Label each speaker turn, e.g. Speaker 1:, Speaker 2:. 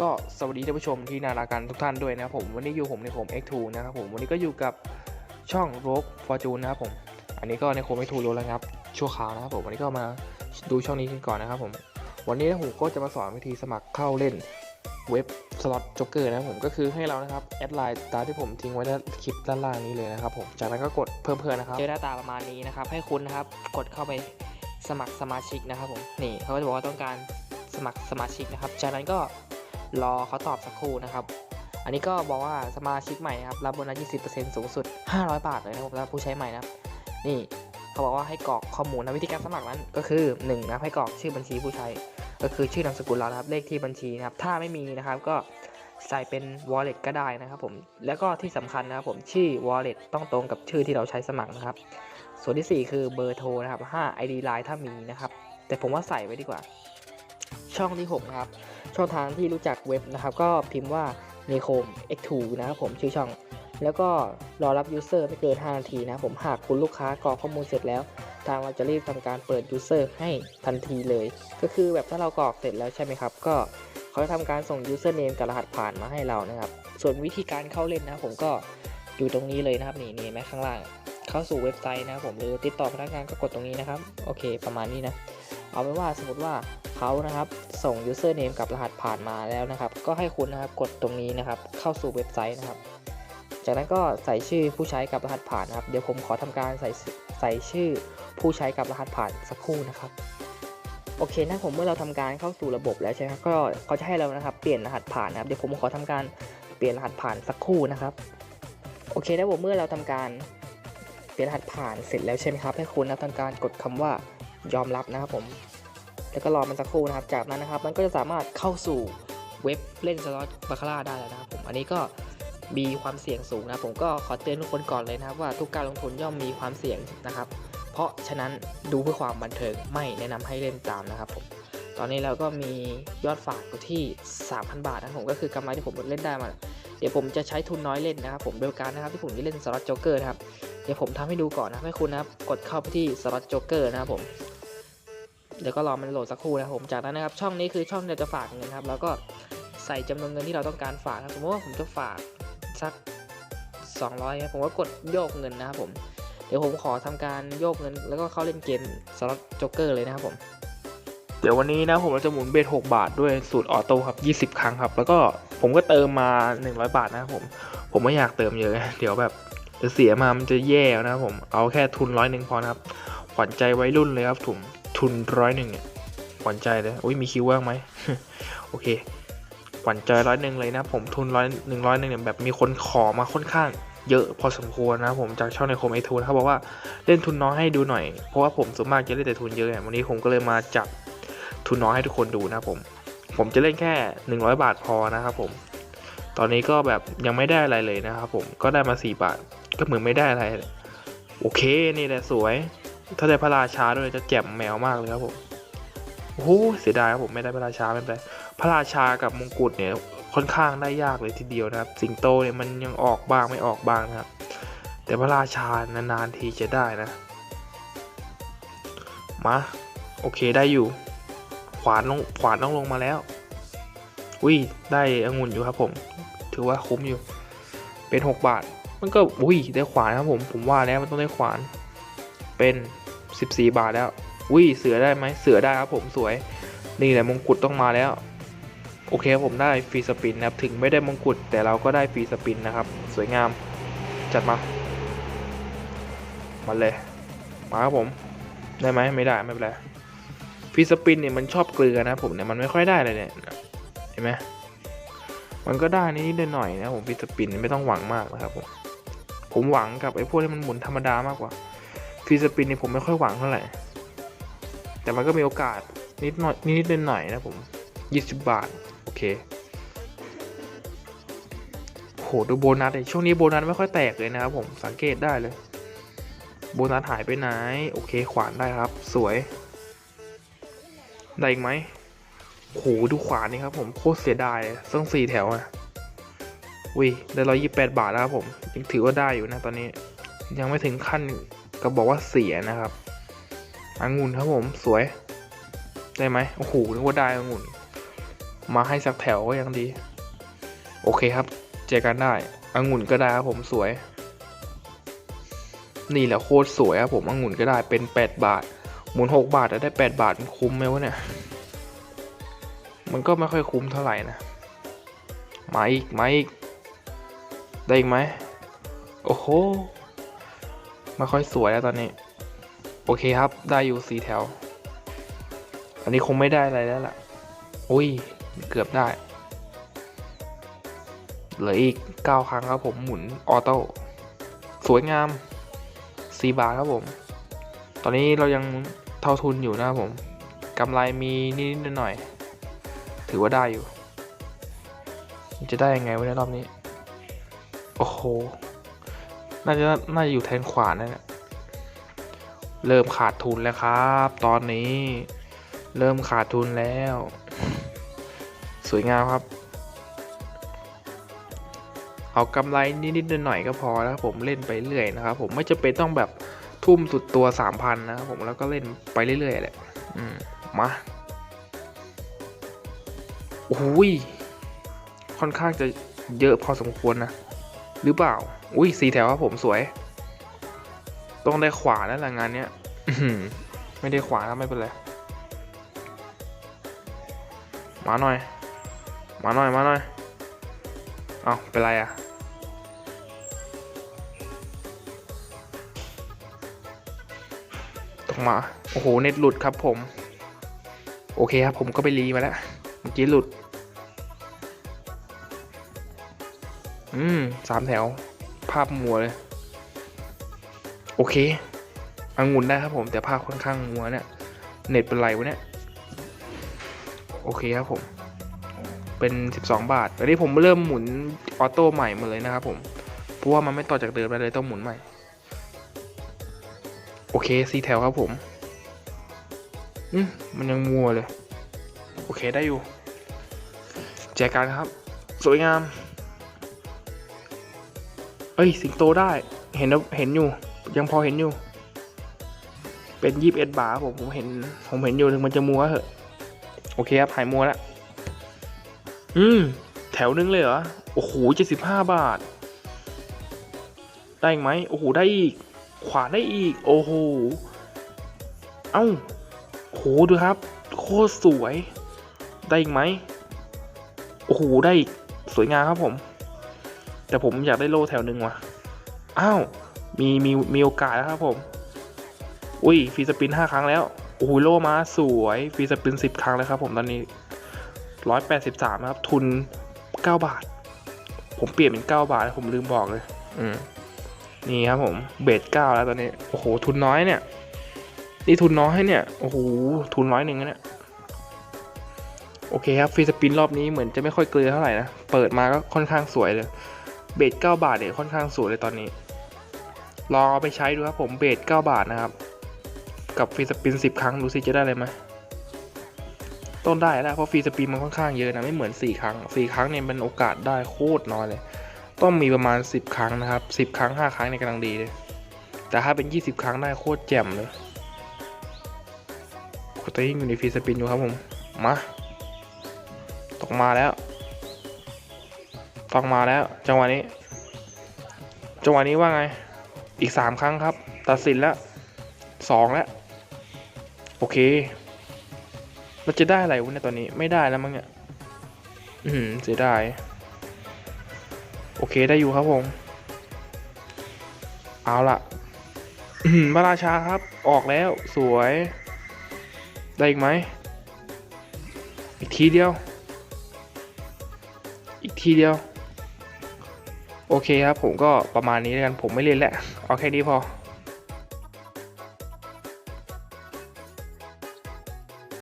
Speaker 1: ก็สวัสดีท่านผู้ชมที่น่ารักกันทุกท่านด้วยนะครับผมวันนี้อยู่ผมในผม X2 นะครับผมวันนี้ก็อยู่กับช่อง r o g Fortune นะครับผม อันนี้ก็ในผม X2 รู้แล้วนะครับชั่วคราวนะครับผมวันนี้ก็มาดูช่องนี้กันก่อนนะครับผม วันนี้นะผมก็จะมาสอนวิธีสมัครเข้าเล่นเว็บสล็อตจ็อกเกอร์นะครับผมก็คือให้เรานะครับแอดไลน์ตามที่ผมทิ้งไว้ในคลิปด้านล่างนี้เลยนะครับผมจากนั้นก็กดเพิ่มเพื่อนนะครับเจอหน้าตาประมาณนี้นะครับให้คุณนะครับกดเข้าไปสมัครสมาชิกนะครับผมนี่เขาก็จะบอกว่าต้องการสมัครสมาชิกนะครับจากนั้นก็ รอเขาตอบสักครู่นะครับ อันนี้ก็บอกว่าสมาชิกใหม่ครับรับโบนัส 20%สูงสุด 500 บาทเลยนะครับสำหรับผู้ใช้ใหม่นะครับ นี่เขาบอกว่าให้กรอกข้อมูลนะวิธีการสมัครนั้นก็คือ1นะให้กรอกชื่อบัญชีผู้ใช้ ก็คือชื่อนามสกุลเรานะครับ เลขที่บัญชีนะครับ ถ้าไม่มีนะครับก็ใส่เป็น wallet ก็ได้นะครับผมแล้วก็ที่สำคัญนะครับผมชื่อ wallet ต้องตรงกับชื่อที่เราใช้สมัครนะครับ ส่วนที่ 4 คือเบอร์โทรนะครับ5 ID Line ถ้ามีนะครับ แต่ผมว่าใส่ไว้ดีกว่า ช่องที่ 6 นะครับ ช่องทางที่รู้จักเว็บนะครับ ก็พิมพ์ว่า n e c o m X2 นะครับผมชื่อช่อง แล้วก็รอรับ user ไม่เกิน 5 นาทีนะผมหากคุณลูกค้ากรอกข้อมูลเสร็จแล้ว ทางเราจะรีบทำการเปิด user ให้ทันทีเลย ก็คือแบบถ้าเรากรอกเสร็จแล้วใช่ไหมครับ ก็เขาจะทำการส่ง user name กับรหัสผ่านมาให้เรานะครับ ส่วนวิธีการเข้าเล่นนะผมก็อยู่ตรงนี้เลยนะครับนี่นี่เห็นไหมข้างล่าง เข้าสู่เว็บไซต์นะครับผมหรือติดต่อพนักงานก็กดตรงนี้นะครับ โอเค ประมาณนี้นะ เอาเป็นว่าสมมติว่าเขานะครับส่ง user name กับรหัสผ่านมาแล้วนะครับ ก็ให้คุณนะครับกดตรงนี้นะครับ เข้าสู่เว็บไซต์นะครับ จากนั้นก็ใส่ชื่อผู้ใช้กับรหัสผ่านนะครับ เดี๋ยวผมขอทำการใส่ใส่ชื่อผู้ใช้กับรหัสผ่านสักครู่นะครับโอเคนะผมเมื่อเราทำการเข้าสู่ระบบแล้วใช่ไหมครับก็เขาจะให้เรานะครับเปลี่ยนรหัสผ่านนะครับเดี๋ยวผมขอทำการเปลี่ยนรหัสผ่านสักครู่นะครับ โอเคนะผมเมื่อเราทำการเปลี่ยนรหัสผ่านเสร็จแล้วใช่ไหมครับให้คุณนะทำการกดคำว่า ยอมรับนะครับผม แล้วก็รอมันสักครู่นะครับ จากนั้นนะครับ มันก็จะสามารถเข้าสู่เว็บเล่นสล็อตบาคาร่าได้แล้วนะครับผม อันนี้ก็มีความเสี่ยงสูงนะผมก็ขอเตือนทุกคนก่อนเลยนะครับ ว่าทุกการลงทุนย่อมมีความเสี่ยงนะครับ เพราะฉะนั้นดูเพื่อความบันเทิงไม่แนะนำให้เล่นตามนะครับผมตอนนี้เราก็มียอดฝากอยู่ที่ 3,000 บาทนะผมก็คือกำไรที่ผมเล่นได้มา เดี๋ยวผมจะใช้ทุนน้อยเล่นนะครับผมโดยการนะครับที่ผมจะเล่นสล็อตโจ๊กเกอร์นะครับ ดี๋ยวผมทำให้ดูก่อนนะให้คุณนะครับ กดเข้าไปที่สล็อตโจ๊กเกอร์นะครับผมเดี๋ยวก็รอมันโหลดสักครู่นะครับผมจากนั้นนะครับ ช่องนี้คือช่องที่เราจะฝากเงินครับ แล้วก็ใส่จำนวนเงินที่เราต้องการฝากครับสมมติว่าผมจะฝากสัก 200ครับผมก็กดโยกเงินนะครับผมเดี๋ยวผมขอทำการโยกเงิน แล้วก็เข้าเล่นเกมสล็อตโจ๊กเกอร์เลยนะครับผมเดี๋ยววันนี้นะผมจะหมุนเบส6บาทด้วยสูตรออโต้ครับ 20 ครั้งครับ แล้วก็ผมก็เติมมา 100 บาทนะครับผม ผมไม่อยากเติมเยอะ เดี๋ยวแบบ จะเสียมามันจะแย่นะครับผมเอาแค่ทุนร้อยหนึ่งพอนะครับขวัญใจวัยรุ่นเลยครับถุงทุนร้อยหนึ่งเนี่ยขวัญใจเลยอุ้ยมีคิวว่างไหมโอเคขวัญใจร้อยหนึ่งเลยนะผมทุนร้อยหนึ่งร้อยหนึ่งเนี่ยแบบมีคนขอมาค่อนข้างเยอะพอสมควรนะผมจากช่องในโคมไอทูนเขาบอกว่าเล่นทุนน้อยให้ดูหน่อย เพราะว่าผมส่วนมากจะเล่นแต่ทุนเยอะวันนี้ผมก็เลยมาจับทุนน้อยให้ทุกคนดูนะครับผม ผมจะเล่นแค่ 100 บาทพอนะครับผม ตอนนี้ก็แบบยังไม่ได้อะไรเลยนะครับผมก็ได้มา 4 บาท ก็เหมือนไม่ได้อะไร โอเคนี่แหละสวย ถ้าได้พระราชาด้วยจะแจ่มแมวมากเลยครับผมโอ้โหเสียดายครับผมไม่ได้พระราชาไม่เป็นไรพระราชากับมงกุฎเนี่ยค่อนข้างได้ยากเลยทีเดียวนะครับ สิงโตเนี่ยมันยังออกบ้างไม่ออกบ้างนะครับ แต่พระราชานานๆทีจะได้นะมาโอเคได้อยู่ ขวานลงขวานต้องลงมาแล้วอุ้ยได้องุ่นอยู่ครับผม ถือว่าคุ้มอยู่ เป็น 6 บาท มันก็อุ้ยได้ขวานครับผมผมว่าแล้วมันต้องได้ขวาน เป็น 14 บาทแล้วอุ้ยเสือได้ไหมเสือได้ครับผมสวย นี่แหละมงกุฎต้องมาแล้ว โอเคครับผมได้ฟรีสปินนะครับถึงไม่ได้มงกุฎแต่เราก็ได้ฟรีสปินนะครับ สวยงามจัดมามาเลยมาครับผมได้ไหมไม่ได้ไม่เป็นไรฟีสปินเนี่ยมันชอบเกลือนะผมเนี่ยมันไม่ค่อยได้เลยเนี่ยเห็นไหมมันก็ได้นิดหน่อยนะผมฟีสปินไม่ต้องหวังมากนะครับผม ผมหวังกับไอ้พวกที่มันหมุนธรรมดามากกว่าฟีสปินนี่ผมไม่ค่อยหวังเท่าไหร่ แต่มันก็มีโอกาสนิดหน่อยนิดหน่อยนะผมยี่สิบบาท โอเคโหดูโบนัสเลยช่วงนี้โบนัสไม่ค่อยแตกเลยนะครับผมสังเกตได้เลย โบนัสหายไปไหน โอเคขวานได้ครับ สวย ได้อีกไหมโหดูขวานนี่ครับผมโคตรเสียดายต้งสี่แถวอะ วิได้ร้อยยี่แปดบาทแล้วครับผมยังถือว่าได้อยู่นะตอนนี้ ยังไม่ถึงขั้นก็บอกว่าเสียนะครับองุ่นครับผมสวย ได้ไหมโอ้โหนึกว่าได้องุ่น มาให้สักแถวก็ยังดี โอเคครับ เจอกันได้องุ่นก็ได้ครับผมสวย นี่แหละโคตรสวยครับผมองุ่นก็ได้เป็น 8 บาท หมุน 6 บาทแล้วได้ 8 บาทมันคุ้มไหมวะเนี่ย มันก็ไม่ค่อยคุ้มเท่าไหร่นะ มาอีกมาอีก ได้อีกไหม โอ้โห ไม่ค่อยสวยแล้วตอนนี้ โอเคครับ ได้อยู่สีแถว อันนี้คงไม่ได้อะไรแล้วล่ะ อุ้ย เกือบได้ เหลืออีก 9 ครั้งครับผมหมุนออโต้ สวยงาม 4 บาทครับผม ตอนนี้เรายังเท่าทุนอยู่นะครับผมกำไรมีนิดๆหน่อยๆถือว่าได้อยู่ จะได้ยังไงวะในรอบนี้ โอ้โห น่าจะน่าจะอยู่แทนขวานนั่นแหละเริ่มขาดทุนแล้วครับ ตอนนี้ เริ่มขาดทุนแล้ว สวยงามครับ เอากำไรนิดๆหน่อยๆก็พอแล้วผมเล่นไปเรื่อยนะครับ ผมไม่จะเป็นต้องแบบทุ่มสุดตัว3,000นะครับผมแล้วก็เล่นไปเรื่อยๆแหละอืมมาโอ้ยค่อนข้างจะเยอะพอสมควรนะ หรือเปล่า อุ้ยสีแถวครับผมสวย ต้องได้ขวาแล้วล่ะงานเนี้ยไม่ได้ขวาแล้วไม่เป็นไร มาหน่อย มาหน่อย มาหน่อย เอาเป็นไรอะต้องมา โอ้โห เน็ตหลุดครับผม โอเคครับผมก็ไปรีมาแล้ว เมื่อกี้หลุด อืมสามแถว ภาพมัวเลย โอเคองุ่นได้ครับผม แต่ภาพค่อนข้างมัวเนี่ย เน็ตเป็นไรวะเนี่ย โอเคครับผม เป็น 12 บาทตอนนี้ผมเริ่มหมุนออโต้ใหม่หมาเลยนะครับผม เพราะว่ามันไม่ต่อจากเดิมแล้วเลยต้องหมุนใหม่ โอเคสีแถวครับผมอืมมันยังมัวเลย โอเคได้อยู่ แจกันครับ สวยงาม เอ้ย สิงโตได้ เห็นเห็นอยู่ ยังพอเห็นอยู่ เป็นยี่สิบเอ็ดบาทผมผมเห็น ผมเห็นอยู่ถึงมันจะมัวเหอะ โอเคครับหายมัวแล้วอืม แถวนึงเลยเหรอ โอ้โหเจ็ดสิบห้าบาท ได้ไหมโอ้โห ได้อีก ขวาได้อีก โอ้โห เอ้าโหดูครับ โคตรสวย ได้อีกไหมโอ้โห ได้อีก สวยงามครับผม แต่ผมอยากได้โล่แถวหนึ่งว่ะ อ้าว มีมีมีโอกาสแล้วครับผม อุ้ยฟรีสปินห้าครั้งแล้วโอ้โหโล่มาสวยฟรีสปินสิบครั้งแล้วครับผมตอนนี้ร้อยแปดสิบสามนะครับทุนเก้าบาท ผมเปลี่ยนเป็นเก้าบาทผมลืมบอกเลย อืมนี่ครับผมเบสเก้าแล้วตอนนี้โอ้โหทุนน้อยเนี่ยนี่ทุนน้อยเนี่ยโอ้โหทุนร้อยหนึ่งนะเนี่ยโอเคครับฟรีสปินรอบนี้เหมือนจะไม่ค่อยเกลือเท่าไหร่นะ เปิดมาก็ค่อนข้างสวยเลย เบสเก้าบาทเนี่ยค่อนข้างสวยเลยตอนนี้ ลองเอาไปใช้ดูครับผมเบสเก้าบาทนะครับ กับฟรีสปินสิบครั้งดูสิจะได้อะไรไหมต้นได้แล้วเพราะฟรีสปีดมันค่อนข้างเยอะนะไม่เหมือน 4 ครั้ง 4 ครั้งเนี่ยเป็นโอกาสได้โคตรน้อยเลย ต้องมีประมาณ 10 ครั้งนะครับ 10 ครั้ง 5 ครั้งในกำลังดีเลย แต่ถ้าเป็น 20 ครั้งได้โคตรแจ่มเลยโคตรยิ่งอยู่ในฟรีสปินอยู่ครับผมมาตกมาแล้วต้องมาแล้ว จังหวะนี้ จังหวะนี้ว่าไง อีก 3 ครั้งครับ ตัดสินแล้ว2แล้ว โอเค เราจะได้อะไรวะเนี่ยตอนนี้ไม่ได้แล้วมั้งเนี่ยอืมเสียดายโอเคได้อยู่ครับผม เอาละมพระราชาครับ ออกแล้วสวย ได้อีกไหม อีกทีเดียว อีกทีเดียว โอเคครับผมก็ประมาณนี้แล้วกันผมไม่เล่นแล้วเอาแค่นี้พอ